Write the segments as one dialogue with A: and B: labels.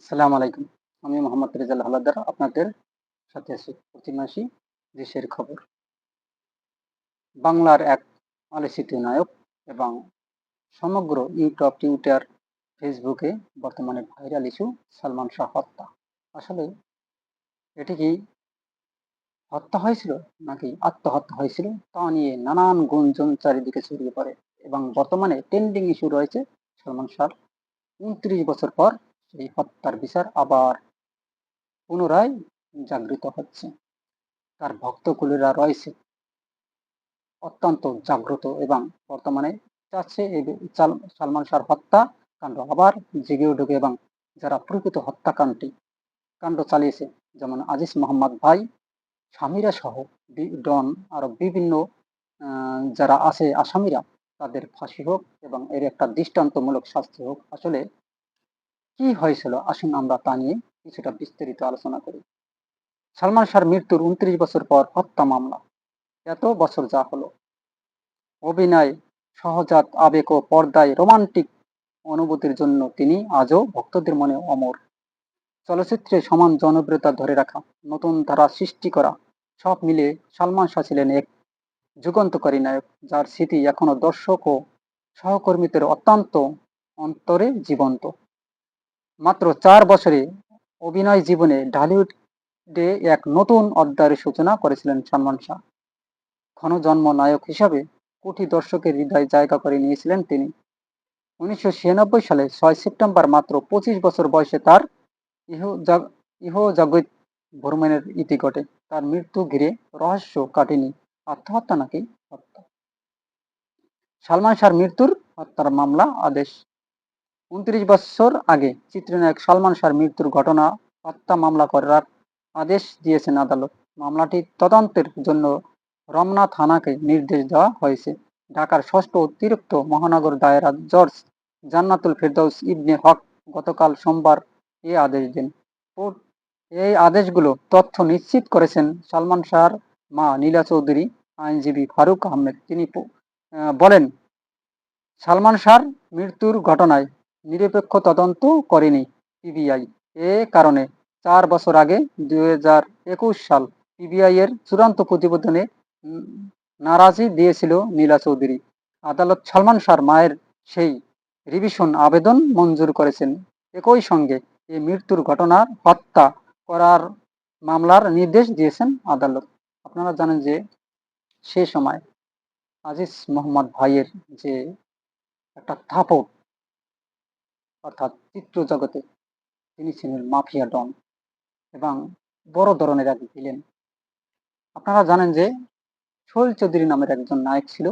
A: আসসালামু আলাইকুম। আমি মোহাম্মদ রেজাল হালাদার, আপনাদের সাথে আছি প্রতি মাসি দেশের খবর। বাংলার এক আলোচিত নায়ক এবং সমগ্র ইউটিউব, টুইটার, ফেসবুকে বর্তমানে ভাইরাল ইস্যু সালমান শাহ হত্যা। আসলে এটি কি হত্যা হয়েছিল নাকি আত্মহত্যা হয়েছিল তা নিয়ে নানান গুঞ্জন চারিদিকে ছড়িয়ে পড়ে এবং বর্তমানে ট্রেন্ডিং ইস্যু রয়েছে সালমান শাহ উনত্রিশ বছর পর সেই হত্যার বিচার আবার পুনরায় জাগৃত হচ্ছে। তার ভক্তকুলেরা রয়েছে। অত্যন্ত জাগ্রত এবং বর্তমানে চাচ্ছে সালমান শাহর হত্যা কাণ্ড আবার জেগে উঠুক এবং যারা প্রকৃত হত্যাকাণ্ডটি, কাণ্ড চালিয়েছে, যেমন আজিজ মোহাম্মদ ভাই, স্বামীরা সহ ডন আরও বিভিন্ন যারা আছে আসামিরা, তাদের ফাঁসি হোক এবং এর একটা দৃষ্টান্তমূলক শাস্তি হোক। আসলে কি হয়েছিল? আসুন আমরা তা নিয়ে কিছুটা বিস্তারিত আলোচনা করি। সালমান শাহর মৃত্যুর উনত্রিশ বছর পর হত্যা মামলা। এত বছর যা হলো। অভিনয়, সহজাত আবেগ ও পর্দায় রোমান্টিক অনুভূতির জন্য তিনি আজও ভক্তদের মনে অমর। চলচ্চিত্রে সমান জনপ্রিয়তা ধরে রাখা, নতুন ধারা সৃষ্টি করা, সব মিলে সালমান শাহ ছিলেন এক যুগান্তকারী নায়ক, যার স্মৃতি এখনও দর্শক ও সহকর্মীদের অত্যন্ত অন্তরে জীবন্ত। মাত্র চার বছরে অভিনয় জীবনে ঢালিউডে এক নতুন অধ্যায়ের সূচনা করেছিলেন সালমান শাহ। ক্ষণজন্ম নায়ক হিসাবে কোটি দর্শকের হৃদয় জায়গা করে নিয়েছিলেন তিনি। উনিশশো ছিয়ানব্বই সালে ছয় সেপ্টেম্বর মাত্র পঁচিশ বছর বয়সে তার ইহ জগৎ ভ্রমণের ইতি ঘটে। তার মৃত্যু ঘিরে রহস্য কাটেনি আত্মহত্যা নাকি হত্যা? সালমান শাহর মৃত্যুর হত্যার মামলা, আদেশ উনত্রিশ বছর আগে চিত্রনায়ক সালমান শাহর মৃত্যুর ঘটনা হত্যা মামলা করার আদেশ দিয়েছেন আদালত। মামলাটি তদন্তের জন্য রমনা থানাকে নির্দেশ দেওয়া হয়েছে। ঢাকার ষষ্ঠ অতিরিক্ত মহানগর দায়রা জর্জ জান্নাতুল ফেরদৌস ইবনে হক গতকাল সোমবার এ আদেশ দেন। এই আদেশগুলো তথ্য নিশ্চিত করেছেন সালমান শাহর মা নীলা চৌধুরী, আইনজীবী ফারুক আহমেদ। তিনি বলেন, সালমান শাহর মৃত্যুর ঘটনায় নিরপেক্ষ তদন্ত করেনি পিবিআই। এ কারণে চার বছর আগে দুই হাজার একুশ সাল পিবিআই এর চূড়ান্ত প্রতিবেদনে নারাজি দিয়েছিল নীলা চৌধুরী। আদালত সালমান শাহর মায়ের সেই রিভিশন আবেদন মঞ্জুর করেছেন। একই সঙ্গে এই মৃত্যুর ঘটনার হত্যা করার মামলার নির্দেশ দিয়েছেন আদালত। আপনারা জানেন যে সে সময় আজিজ মোহাম্মদ ভাইয়ের যে একটা থাপড় অর্থাৎ চিত্র জগতে তিনি ছিলেন মাফিয়া ডন এবং বড় ধরনের এক ভিলেন। আপনারা জানেন যে শৈল চৌধুরী নামের একজন নায়ক ছিল।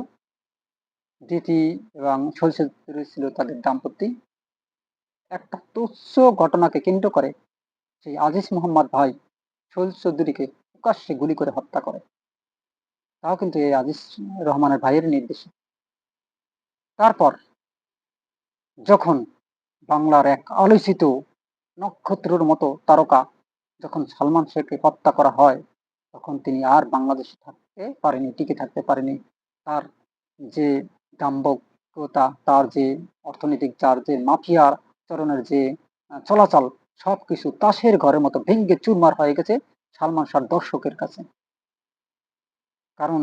A: দিতি এবং শৈল চৌধুরী ছিল তাদের দাম্পত্য। একটা তুচ্ছ ঘটনাকে কেন্দ্র করে সেই আজিজ মোহাম্মদ ভাই শৈল চৌধুরীকে প্রকাশ্যে গুলি করে হত্যা করে। তাও কিন্তু এই আজিজ রহমানের ভাইয়ের নির্দেশে। তারপর যখন বাংলার এক আলোচিত নক্ষত্রের মতো তারকা যখন সালমান শেখকে হত্যা করা হয়, তখন তিনি আর বাংলাদেশে থাকতে পারেনি, টিকে থাকতে পারেনি। তার যে দাম্ভকতা তার যে অর্থনৈতিক, যার যে মাফিয়ার চরণের যে চলাচল সব কিছু তাসের ঘরের মতো ভেঙ্গে চুরমার হয়ে গেছে সালমান শাহর দর্শকের কাছে। কারণ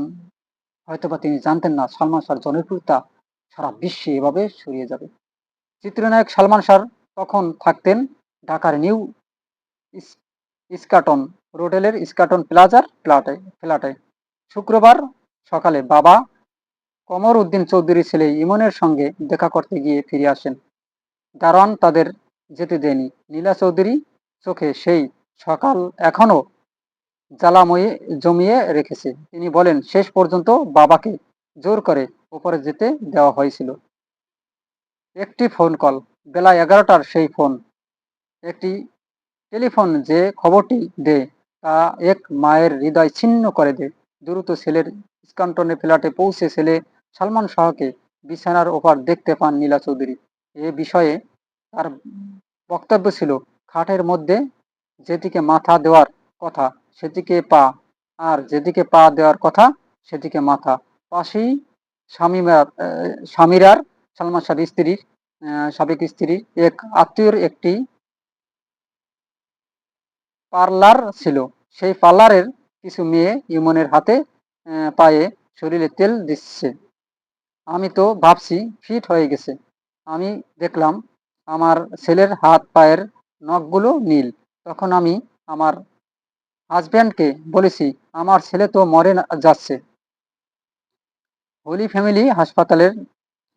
A: হয়তোবা তিনি জানতেন না, সালমান শাহর জনপ্রিয়তা সারা বিশ্বে এভাবে ছড়িয়ে যাবে। চিত্রনায়ক সালমান শাহ তখন থাকতেন ঢাকার নিউ ইস্কাটন রোডেলের ইস্কাটন প্লাজার ফ্ল্যাটে ফ্ল্যাটে শুক্রবার সকালে বাবা কমর উদ্দিন চৌধুরী ছেলে ইমনের সঙ্গে দেখা করতে গিয়ে ফিরে আসেন। দারোয়ান তাদের যেতে দেয়নি। নীলা চৌধুরী চোখে সেই সকাল এখনও জ্বালাময়ে জমিয়ে রেখেছে। তিনি বলেন, শেষ পর্যন্ত বাবাকে জোর করে উপরে যেতে দেওয়া হয়েছিল। একটি ফোন কল বেলা এগারোটার সেই ফোন একটি টেলিফোন যে খবরটি দেয় তা এক মায়ের হৃদয় ছিন্ন করে দেয় দ্রুত ছেলের স্কান্টনে ফ্ল্যাটে পৌঁছে ছেলে সালমান শাহকে বিছানার ওপর দেখতে পান নীলা চৌধুরী। এ বিষয়ে তার বক্তব্য ছিল খাটের মধ্যে যেদিকে মাথা দেওয়ার কথা সেদিকে পা আর যেদিকে পা দেওয়ার কথা সেদিকে মাথা। পাশেই আহ, স্বামীরার সালমান শাহর স্ত্রীর সাবেক স্ত্রীর এক আত্মীয়র একটি পার্লার ছিল। সেই পার্লারের কিছু মেয়ে ইমনের হাতে পায়ে শরীরে তেল দিচ্ছে। আমি তো ভাবছি ফিট হয়ে গেছে। আমি দেখলাম আমার ছেলের হাত পায়ের নখগুলো নীল। তখন আমি আমার হাজব্যান্ডকে বলেছি, আমার ছেলে তো মরে যাচ্ছে। হোলি ফ্যামিলি হাসপাতালের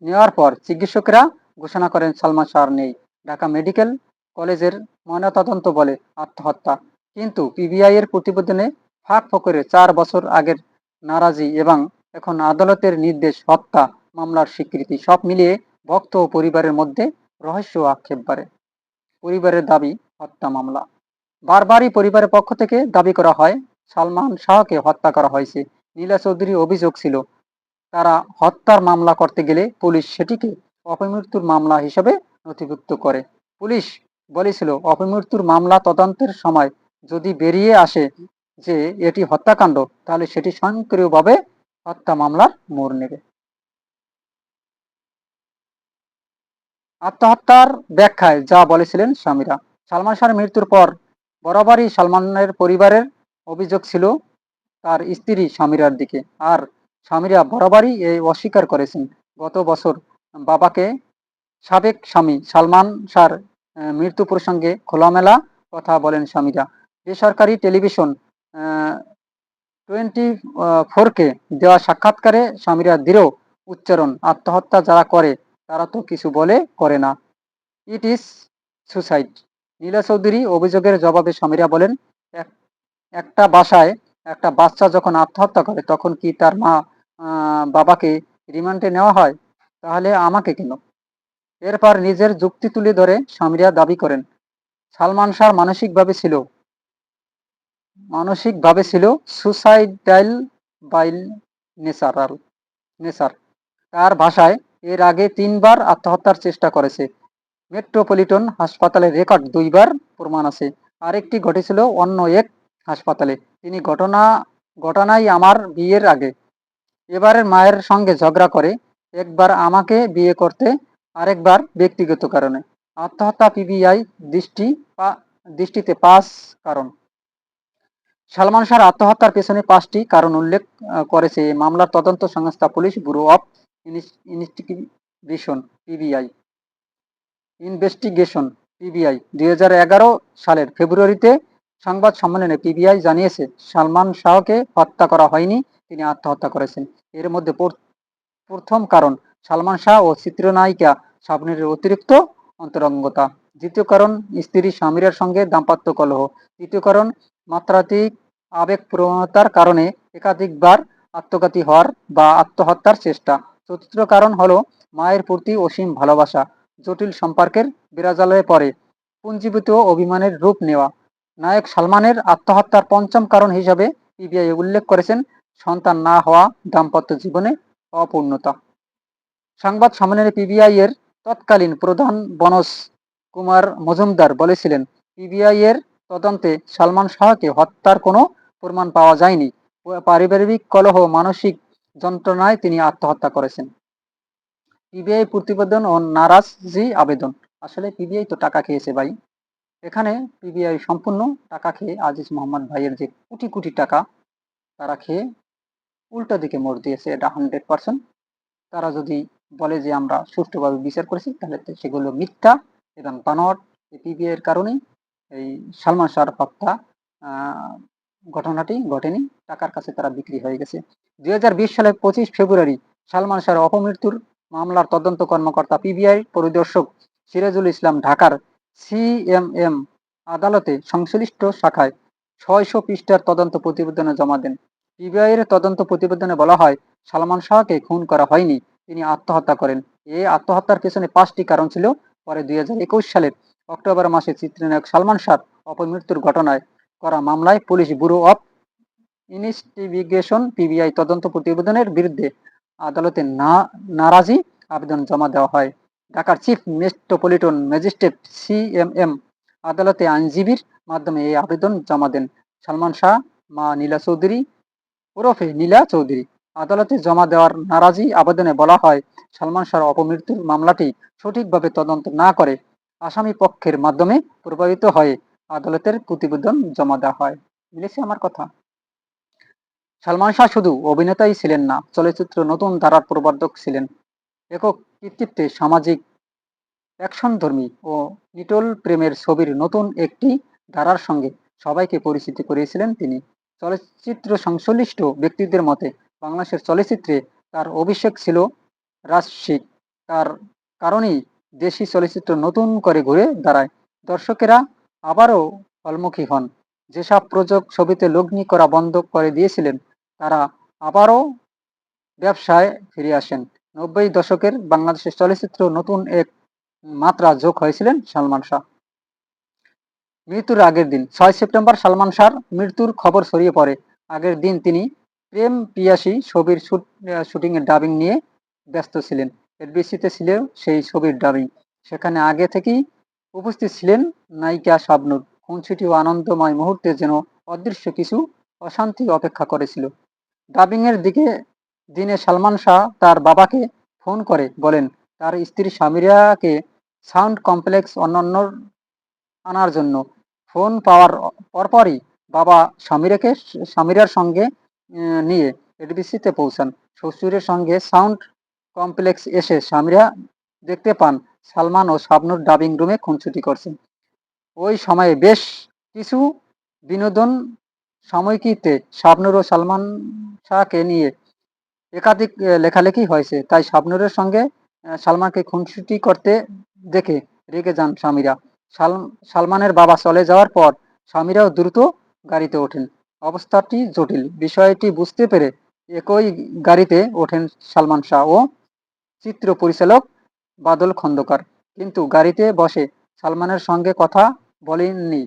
A: নেওয়ার পর চিকিৎসকরা ঘোষণা করেন সালমান শাহর নেই। ঢাকা মেডিকেল কলেজের ময়নাতদন্ত বলে আত্মহত্যা। কিন্তু পিবিআই এর প্রতিবেদনে ফাঁক ফকরে চার বছর আগের নারাজি এবং এখন আদালতের নির্দেশ হত্যা মামলার স্বীকৃতি সব মিলিয়ে ভক্ত ও পরিবারের মধ্যে রহস্য আক্ষেপ বাড়ে। পরিবারের দাবি, হত্যা মামলা। বারবারই পরিবারের পক্ষ থেকে দাবি করা হয়, সালমান শাহকে হত্যা করা হয়েছে। নীলা চৌধুরী অভিযোগ ছিল তারা হত্যার মামলা করতে গেলে পুলিশ সেটিকে অপমৃত্যুর মামলা হিসেবে নথিভুক্ত করে। পুলিশ বলেছিল, অপমৃত্যুর মামলা তদন্তের সময় যদি বেরিয়ে আসে যে এটি হত্যাকাণ্ড, তাহলে সেটি স্বয়ংক্রিয়ভাবে হত্যা মামলার মোড় নেবে। আত্মহত্যার ব্যাখ্যায় যা বলেছিলেন স্বামীরা। সালমান শাহর মৃত্যুর পর বরাবরই সালমানের পরিবারের অভিযোগ ছিল তার স্ত্রী স্বামীরার দিকে। আর স্বামীরা বরাবরই এই অস্বীকার করেছেন। গত বছর বাবাকে সাবেক স্বামী সালমান শাহর মৃত্যু প্রসঙ্গে খোলামেলা কথা বলেন স্বামীরা। বেসরকারি টেলিভিশন টোয়েন্টি ফোরকে দেওয়া সাক্ষাৎকারে স্বামীরা দৃঢ় উচ্চারণ, আত্মহত্যা যারা করে, তারা তো কিছু বলে করে না। It is suicide. Nila Chowdhury অভিযোগের জবাবে স্বামীরা বলেন, "এক- একটা বাসায় একটা বাচ্চা যখন আত্মহত্যা করে, তখন কি তার মা বাবাকে রিমান্ডে নেওয়া হয়? তাহলে আমাকে কেন? এরপর নিজের যুক্তি তুলে ধরে স্বামীরা দাবি করেন, সালমান শাহ মানসিকভাবে ছিল মানসিকভাবে ছিল সুসাইডাল বাইল নেচারাল নেচার তার ভাষায় এর আগে তিনবার আত্মহত্যার চেষ্টা করেছে। মেট্রোপলিটন হাসপাতালের রেকর্ড দুইবার প্রমাণ আছে। আরেকটি ঘটেছিল অন্য এক হাসপাতালে। তিনি ঘটনা, ঘটনাই আমার বিয়ের আগে। এবারের মায়ের সঙ্গে ঝগড়া করে একবার আমাকে বিয়ে করতে, আরেকবার ব্যক্তিগত কারণে। আত্মহত্যা, পিবিআই দৃষ্টি দৃষ্টিতে পাঁচ কারণ। সালমান শাহর আত্মহত্যার পেছনে পাঁচটি কারণ উল্লেখ করেছে মামলার তদন্ত সংস্থা police, bureau of investigation PBI. Investigation, PBI, দুই হাজার এগারো সালের ফেব্রুয়ারিতে সংবাদ সম্মেলনে পিবিআই জানিয়েছে, সালমান শাহকে হত্যা করা হয়নি, তিনি আত্মহত্যা করেছেন। এর মধ্যে প্রথম কারণ, সালমান শাহ ও চিত্রনায়িকা শাবনীরের অতিরিক্ত অন্তরঙ্গতা। দ্বিতীয় কারণ, স্ত্রী স্বামীরের সঙ্গে দাম্পত্য কলহ। তৃতীয় কারণ মাত্রাতিক আবেগপ্রবণতার কারণে একাধিকবার আত্মঘাতী হওয়ার বা আত্মহত্যার চেষ্টা। চতুর্থ কারণ হলো, মায়ের প্রতি অসীম ভালোবাসা। জটিল সম্পর্কের বিরাজালয়ে পড়ে। পুঞ্জীভূত অভিমানের রূপ নেওয়া। নায়ক সালমানের আত্মহত্যার পঞ্চম কারণ হিসাবে পিবিআই উল্লেখ করেছেন, সন্তান না হওয়া দাম্পত্য জীবনে অপূর্ণতা। সংবাদ সম্মেলনে পিবিআই এর তৎকালীন প্রধান বনজ কুমার মজুমদার বলেছিলেন, পিবিআই এর তদন্তে সালমান শাহকে হত্যার কোনো প্রমাণ পাওয়া যায়নি। পারিবারিক কলহ, মানসিক যন্ত্রণায় তিনি আত্মহত্যা করেছেন। পিবিআই প্রতিবেদন ও নারাজি আবেদন। আসলে পিবিআই তো টাকা খেয়েছে ভাই। এখানে পিবিআই সম্পূর্ণ টাকা খেয়ে আজিজ মোহাম্মদ ভাইয়ের যে কোটি কোটি টাকা, তারা খেয়ে উল্টো দিকে মোড় দিয়েছে, এটা হান্ড্রেড পার্সেন্ট তারা যদি বলে যে আমরা সুষ্ঠুভাবে বিচার করেছি, তাহলে সেগুলো মিথ্যা এবং বানোয়াট। পিবিআই এর কারণেই এই সালমান শাহর হত্যা ঘটনাটি ঘটেনি। টাকার কাছে তারা বিক্রি হয়ে গেছে। দুই সালের পঁচিশ ফেব্রুয়ারি সালমান শাহর অপমৃত্যুর মামলার তদন্ত কর্মকর্তা পিবিআই পরিদর্শক সিরাজুল ইসলাম ঢাকার সিএমএম আদালতে সংশ্লিষ্ট শাখায় ছয়শো পৃষ্ঠার তদন্ত প্রতিবেদনে জমা দেন। পিবিআই এর তদন্ত প্রতিবেদনে বলা হয়, সালমান শাহকে খুন করা হয়নি, তিনি আত্মহত্যা করেন। এই আত্মহত্যার পেছনে পাঁচটি কারণ ছিল। পরে দুই হাজার একুশ সালের অক্টোবর মাসে চিত্রনায়ক সালমান শাহ অপমৃত্যুর ঘটনায় করা মামলায় police bureau of investigation PBI তদন্ত প্রতিবেদনের বিরুদ্ধে আদালতে না, নারাজি আবেদন জমা দেওয়া হয়। ঢাকার চিফ মেট্রোপলিটন ম্যাজিস্ট্রেট সিএমএম আদালতে আইনজীবীর মাধ্যমে এই আবেদন জমা দেন। সালমান শাহ, মা নীলা চৌধুরী, ওরফে নীলা চৌধুরী। আদালতে জমা দেওয়ার নারাজি আবেদনে বলা হয়, সালমান শাহর অপমৃত্যুর মামলাটি সঠিকভাবে তদন্ত না করে আসামি পক্ষের মাধ্যমে প্রভাবিত হয়ে আদালতের প্রতিবেদন জমা দেওয়া হয়। মিলেছে আমার কথা? সালমান শাহ শুধু অভিনেতাই ছিলেন না, চলচ্চিত্র নতুন ধারার প্রবর্ধক ছিলেন। একক কৃতিত্বে সামাজিক অ্যাকশনধর্মী ও নিটল প্রেমের ছবির নতুন একটি ধারার সঙ্গে সবাইকে পরিচিত করিয়েছিলেন তিনি। চলচ্চিত্র সংশ্লিষ্ট ব্যক্তিদের মতে, বাংলাদেশের চলচ্চিত্রে তার অভিষেক ছিল রাজসিক তার কারণেই দেশি চলচ্চিত্র নতুন করে ঘুরে দাঁড়ায়। দর্শকেরা আবারও হলমুখী হন। যেসব প্রযোগ ছবিতে লগ্নি করা বন্ধ করে দিয়েছিলেন, তারা আবারও ব্যবসায় ফিরে আসেন। নব্বই দশকের বাংলাদেশের চলচ্চিত্র নতুন এক মাত্রা যোগ হয়েছিলেন সালমান শাহ। মৃত্যুর আগের দিন, ছয় সেপ্টেম্বর সালমান শাহর মৃত্যুর খবর ছড়িয়ে পড়ে। আগের দিন তিনি প্রেম পিয়াসী ছবির শুটিংয়ের ডাবিং নিয়ে ব্যস্ত ছিলেন। এফবিসিতে ছিল সেই ছবির ডাবিং। সেখানে আগে থেকেই উপস্থিত ছিলেন নায়িকা শাবনুর। খুনছুটি ও আনন্দময় মুহূর্তে যেন অদৃশ্য কিছু অশান্তি অপেক্ষা করেছিল। ডাবিংয়ের দিকে দিনে সালমান শাহ তার বাবাকে ফোন করে বলেন, তার স্ত্রী সামিরাকে সাউন্ড কমপ্লেক্স অন্যান্য আনার জন্য। ফোন পাওয়ার পরপরই বাবা সামিরাকে সামিরার সঙ্গে নিয়ে এডিবিসিতে পৌঁছান। শ্বশুরের সঙ্গে সাউন্ড কমপ্লেক্স এসে সামিরা দেখতে পান সালমান ও শাবনুর ডাবিং রুমে খুনছুটি করছেন। ওই সময়ে বেশ কিছু বিনোদন সাময়িকীতে শাবনুর ও সালমান শাহকে নিয়ে একাধিক লেখালেখি হয়েছে। তাই শাবনুরের সঙ্গে সালমানকে খুনসুটি করতে দেখে রেগে যান স্বামীরা। সালমানের বাবা চলে যাওয়ার পর স্বামীরাও দ্রুত গাড়িতে ওঠেন। অবস্থাটি জটিল। বিষয়টি বুঝতে পেরে একই গাড়িতে ওঠেন সালমান শাহ ও চিত্র পরিচালক বাদল খন্দকার। কিন্তু গাড়িতে বসে সালমানের সঙ্গে কথা বলেননি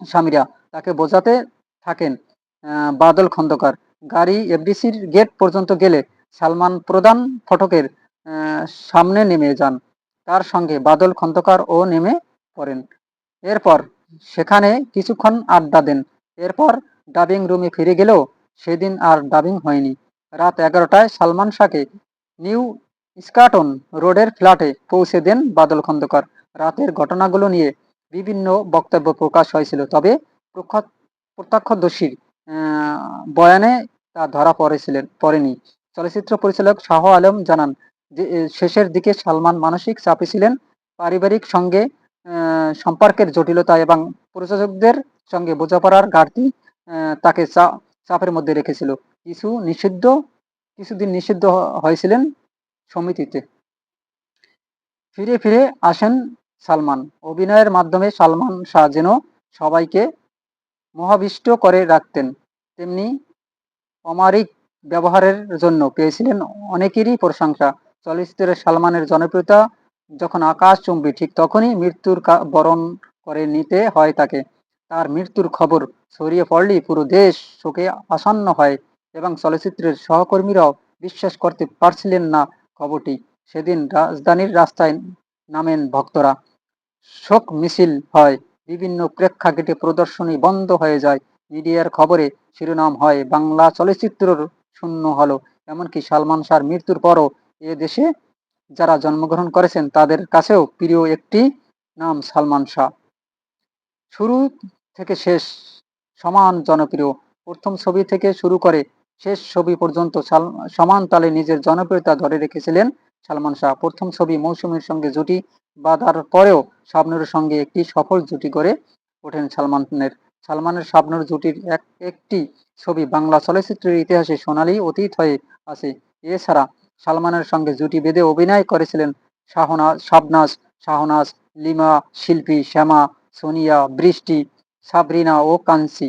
A: স্বামীরা। তাকে বোঝাতে থাকেন বাদল খন্দকার। গাড়ি এফডিসির গেট পর্যন্ত গেলে সালমান প্রধান ফটকের সামনে নেমে যান। তার সঙ্গে বাদল খন্দকার ও নেমে পড়েন। এরপর সেখানে কিছুক্ষণ আড্ডা দেন। এরপর ডাবিং রুমে ফিরে গেলেও সেদিন আর ডাবিং হয়নি। রাত এগারোটায় সালমান শাহকে নিউ স্কাটন রোডের ফ্ল্যাটে পৌঁছে দেন বাদল খন্দকার। রাতের ঘটনাগুলো নিয়ে বিভিন্ন বক্তব্য প্রকাশ হয়েছিল, তবে প্রখ্যাত প্রত্যক্ষদর্শীর বয়ানে তা ধরা পড়েছিলেন, পড়েনি। চলচ্চিত্র পরিচালক শাহ আলম জানান যে শেষের দিকে সালমান মানসিক চাপে ছিলেন। পারিবারিক সঙ্গে সম্পর্কের জটিলতা এবং প্রযোজকদের সঙ্গে বোঝাপড়ার ঘাটতি তাকে চাপের মধ্যে রেখেছিল। কিছু নিষিদ্ধ, কিছুদিন নিষিদ্ধ হয়েছিলেন সমিতিতে। ফিরে ফিরে আসেন সালমান। অভিনয়ের মাধ্যমে সালমান শাহ যেন সবাইকে মহাবিষ্ট করে রাখতেন। তেমনি অমারিক ব্যবহারের জন্য পেয়েছিলেন অনেকেরই প্রশংসা। চলচ্চিত্রের সালমানের জনপ্রিয়তা যখন আকাশ চুম্বি, ঠিক তখনই মৃত্যুর বরণ করে নিতে হয় তাকে। তার মৃত্যুর খবর ছড়িয়ে পড়লেই পুরো দেশ শোকে আসন্ন হয় এবং চলচ্চিত্রের সহকর্মীরাও বিশ্বাস করতে পারছিলেন না খবরটি। সেদিন রাজধানীর রাস্তায় নামেন ভক্তরা। শোক মিছিল হয়। বিভিন্ন প্রেক্ষাগৃহে প্রদর্শনী বন্ধ হয়ে যায়। মিডিয়ার খবরে শিরোনাম হয়। বাংলা চলচ্চিত্রর শূন্য হলো। এমনকি সালমান শাহর মৃত্যুর পরও এ দেশে যারা জন্মগ্রহণ করেছেন, তাদের কাছেও প্রিয় একটি নাম সালমান শাহ। শুরু থেকে শেষ সমান জনপ্রিয়। প্রথম ছবি থেকে শুরু করে শেষ ছবি পর্যন্ত সমান তালে নিজের জনপ্রিয়তা ধরে রেখেছিলেন সালমান শাহ। প্রথম ছবি মৌসুমীর সঙ্গে জুটি বাঁধার পরেও শাবনুরের সঙ্গে একটি সফল জুটি করে ওঠেন সালমানের সালমানের শাবনুর জুটির এক, একটি ছবি বাংলা চলচ্চিত্রের ইতিহাসে সোনালী অতীত হয়ে আছে। এছাড়া সালমানের সঙ্গে জুটি বেঁধে অভিনয় করেছিলেন শাহনাজ শাবনাজ, শাহনাজ, লিমা, শিল্পী শ্যামা, সোনিয়া, বৃষ্টি, সাবরিনা ও কাঞ্চি।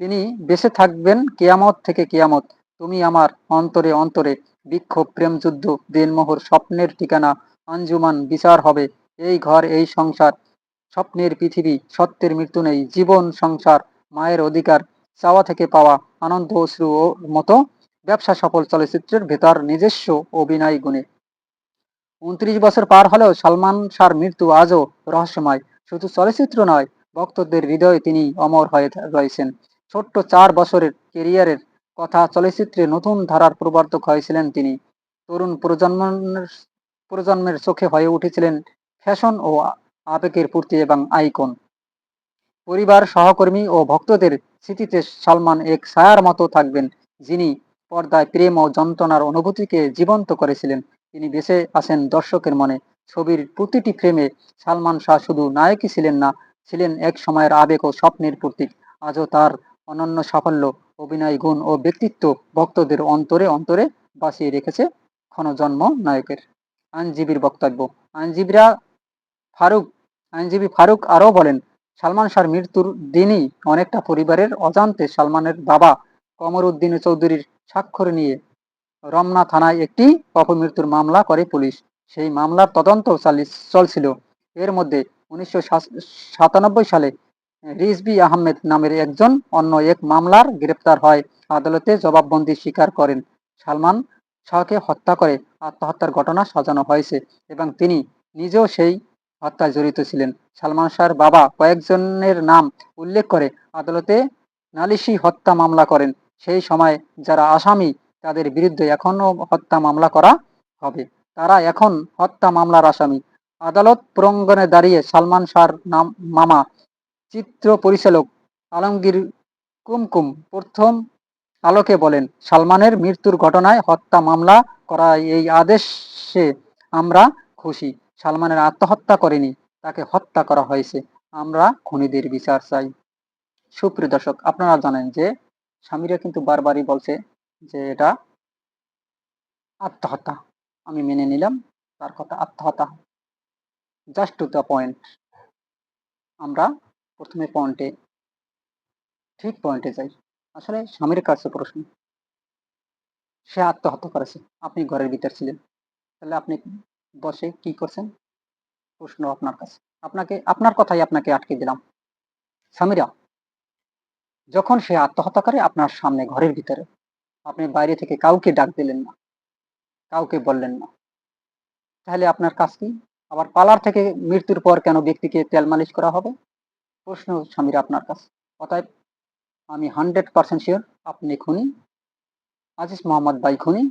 A: তিনি বেঁচে থাকবেন কেয়ামত থেকে কেয়ামত। তুমি আমার অন্তরে অন্তরে বিক্ষোভ প্রেমযুদ্ধ দেনমোহর, স্বপ্নের ঠিকানা, আঞ্জুমান বিচার হবে। এই ঘর, এই সংসার স্বপ্নের পৃথিবী, সত্যের মৃত্যু নেই, জীবন, সংসার, মায়ের অধিকার, চাওয়া থেকে পাওয়া আনন্দ, অশ্রু ও মতো ব্যবসা সফল চলচ্চিত্রের ভেতর নিজস্ব অভিনয় গুণে। উনত্রিশ বছর পার হলেও সালমান শাহর মৃত্যু আজও রহস্যময়। শুধু চলচ্চিত্র নয়, ভক্তদের হৃদয়ে তিনি অমর হয়ে রয়েছেন। ছোট্ট চার বছরের কেরিয়ারের কথা চলচ্চিত্রে নতুন ধারার প্রবর্তক হয়েছিলেন তিনি। তরুণ প্রজন্মের প্রজন্মের চোখে হয়ে উঠেছিলেন ফ্যাশন ও আবেগের পূর্তি এবং আইকন। পরিবার, সহকর্মী ও ভক্তদের স্মৃতিতে সালমান এক ছায়ার মতো থাকবেন, যিনি পর্দায় প্রেম ও যন্ত্রণার অনুভূতিকে জীবন্ত করেছিলেন। তিনি বেঁচে আছেন দর্শকের মনে। ছবির প্রতিটি ফ্রেমে সালমান শাহ শুধু নায়কই ছিলেন না, ছিলেন এক সময়ের আবেগ ও স্বপ্নের প্রতীক। আজও তার অনন্য সাফল্য, অভিনয় গুণ ও ব্যক্তিত্ব ভক্তদের অন্তরে অন্তরে বাঁচিয়ে রেখেছে ক্ষণজন্ম নায়কের। আইনজীবীর বক্তব্য, আইনজীবীরা ফারুক, আইনজীবী ফারুক আরও বলেন, সালমান শাহর মৃত্যুর দিনই অনেকটা পরিবারের অজান্তে সালমানের বাবা কমর উদ্দিন চৌধুরীর স্বাক্ষর নিয়ে রমনা থানায় একটি অপমৃত্যুর মামলা করে পুলিশ। সেই মামলার তদন্ত চলছিল। এর মধ্যে উনিশশো সাতানব্বই সালে রিজবি আহমেদ নামের একজন অন্য এক মামলার গ্রেপ্তার হয়। আদালতে জবাববন্দি স্বীকার করেন। সালমান শাহকে হত্যা করে আত্মহত্যার ঘটনা সাজানো হয়েছে এবং তিনি নিজেও সেই হত্যায় জড়িত ছিলেন। সালমান শাহর বাবা কয়েকজনের নাম উল্লেখ করে আদালতে নালিশি হত্যা মামলা করেন। সেই সময় যারা আসামি, তাদের বিরুদ্ধে এখনও হত্যা মামলা করা হবে। তারা এখন হত্যা মামলার আসামি। আদালত প্রাঙ্গণে দাঁড়িয়ে সালমান শাহর নাম, মামা, চিত্র পরিচালক আলমগীর কুমকুম প্রথম আলোকে বলেন, সালমানের মৃত্যুর ঘটনায় হত্যা মামলা করা এই আদেশে আমরা খুশি। সালমানের আত্মহত্যা করেনি, তাকে হত্যা করা হয়েছে। আমরা খুনিদের বিচার চাই। সুপ্রিয় দর্শক, আপনারা জানেন যে স্বামীরা কিন্তু বারবারই বলছে যে এটা আত্মহত্যা। আমি মেনে নিলাম, তার কথা আত্মহত্যা। Just to the point. আমরা প্রথমে পয়েন্টে, ঠিক পয়েন্টে যাই। আসলে স্বামীর কাছে প্রশ্ন, সে আত্মহত্যা করেছে। আপনি ঘরের ভিতর ছিলেন। তাহলে আপনি বসে কি করছেন? প্রশ্ন আপনার কাছে। আপনাকে, আপনার কথাই আপনাকে আটকে দিলাম। স্বামীরা যখন সে আত্মহত্যা করে আপনার সামনে ঘরের ভিতরে, আপনি বাইরে থেকে কাউকে ডাক দিলেন না, কাউকে বললেন না। তাহলে আপনার কাজ কি? আবার পালার থেকে মৃত্যুর পর কেন ব্যক্তিকে তেল মালিশ করা হবে? প্রশ্ন স্বামীরা আপনার কাছে। অতএব আমি হান্ড্রেড পার্সেন্ট শিওর, আপনি খুনি, আজিজ মোহাম্মদ বাই খুনি,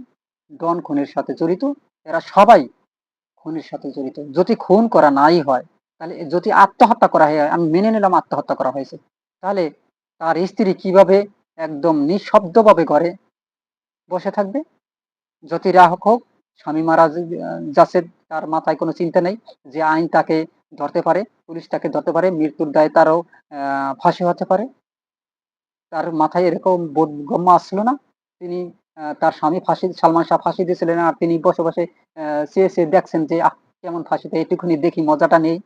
A: ডন খুনের সাথে জড়িত, এরা সবাই খুনের সাথে জড়িত। যদি খুন করা নাই হয়, তাহলে যদি আত্মহত্যা করা হয়, আমি মেনে নিলাম আত্মহত্যা করা হয়েছে। তাহলে তার স্ত্রী কীভাবে একদম নিঃশব্দভাবে ঘরে বসে থাকবে? যতই রাহক হোক, স্বামী মারা যাচ্ছে, তার মাথায় কোনো চিন্তা নেই যে আইন তাকে ধরতে পারে, পুলিশ তাকে ধরতে পারে, মৃত্যুর দায়ে তারও ফাঁসি হতে পারে। তার মাথায় এরকম বোধগম্য আসলো না? তিনি তার স্বামী ফাঁসি, সালমান শাহ ফাঁসি দিয়েছিলেন আর তিনি বসে বসে চেয়ে চেয়ে দেখছেন যে, আহ, কেমন ফাঁসিতে, এটুকুনি দেখি মজাটা নেই।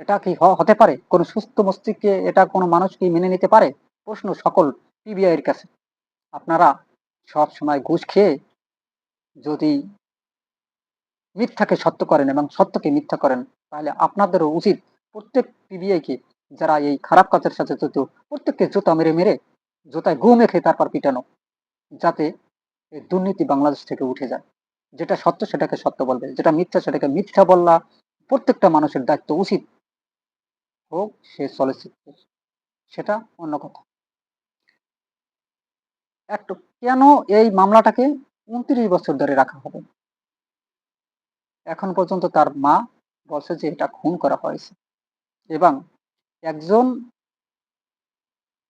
A: এটা কি হতে পারে? কোন সুস্থ মস্তিষ্কে এটা কোনো মানুষ কি মেনে নিতে পারে? প্রশ্ন সকল পিবিআই এর কাছে। আপনারা সব সময় ঘুষ খেয়ে যদি মিথ্যাকে সত্য করেন এবং সত্যকে মিথ্যা করেন, তাহলে আপনাদেরও উচিত প্রত্যেক পিবিআই কে যারা এই খারাপ কাজের সাথে জড়িত, প্রত্যেককে জুতা মেরে মেরে, জুতায় গু মেখে তারপর পিটানো। যাতে দুর্নীতি বাংলাদেশ থেকে উঠে যায়। যেটা সত্য সেটাকে সত্য বলবে, যেটা মিথ্যা সেটাকে মিথ্যা বললা প্রত্যেকটা মানুষের দায়িত্ব উচিত হোক সে চলচ্চিত্র। সেটা অন্য কথা। কেন এই মামলাটাকে উনত্রিশ বছর ধরে রাখা হবে? এখন পর্যন্ত তার মা বলছে যে এটা খুন করা হয়েছে। এবং একজন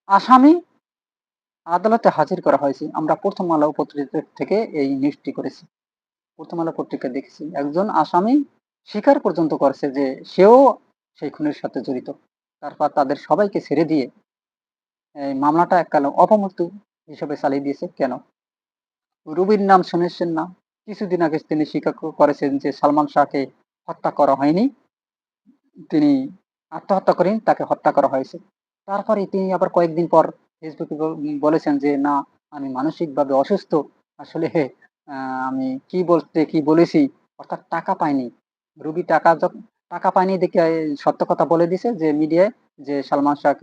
A: আসামি আদালতে হাজির করা হয়েছে। আমরা প্রথম আলো পত্রিকা থেকে এই নিউজটি করেছি। প্রথম আলো পত্রিকা দেখেছি। একজন আসামি স্বীকার পর্যন্ত করছে যে সেও সেই খুনের সাথে জড়িত। তারপর তাদের সবাইকে ছেড়ে দিয়ে এই মামলাটা এককালে অপমৃত্যু হিসেবে চালিয়ে দিয়েছে। কেন? রুবির নাম শুনেছেন না। কিছুদিন আগে তিনি স্বীকার করেছেন যে সালমান শাহকে হত্যা করা হয়নি। তিনি আত্মহত্যা করেন, তাকে হত্যা করা হয়েছে। তারপরে তিনি আবার কয়েকদিন পর ফেসবুকে বলেছেন যে, না, আমি মানসিকভাবে অসুস্থ। আসলে আমি কি বলতে কি বলেছি? অর্থাৎ টাকা পাইনি। রুবি টাকা টাকা পাইনি দেখে সত্য কথা বলে দিছে যে, মিডিয়ায় যে, সালমান শাহ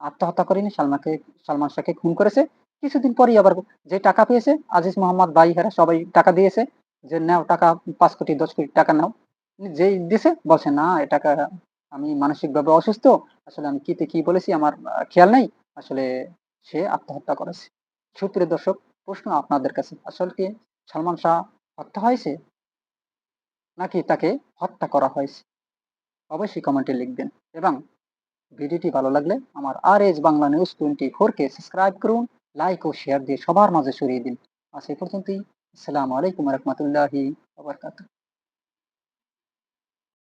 A: আত্মহত্যা করেনি, সালমাকে, সালমান শাহকে খুন করেছে। কিছুদিন পরেই আবার যে টাকা পেয়েছে, আজিজ মোহাম্মদ, ভাই, হেরা সবাই টাকা দিয়েছে যে, নাও টাকা, পাঁচ কোটি, দশ কোটি টাকা নাও। যেই দিছে, বলছে, না, এ টাকা আমি মানসিকভাবে অসুস্থ। আসলে আমি কিতে কি বলেছি, আমার খেয়াল নেই। আসলে সে আত্মহত্যা করেছে। সুপ্রিয় দর্শক, প্রশ্ন আপনাদের কাছে, আসলে কি সালমান শাহ হত্যা হয়েছে? নাকি তাকে হত্যা করা হয়েছে? অবশ্যই কমেন্টে লিখবেন। এবং ভিডিওটি ভালো লাগলে আমার R S Bangla news twenty ফোরকে সাবস্ক্রাইব করুন, লাইক ও শেয়ার দিয়ে সবার মাঝে ছড়িয়ে দিন। আজ এই পর্যন্তই। আসসালামু আলাইকুম রহমতুল্লাহি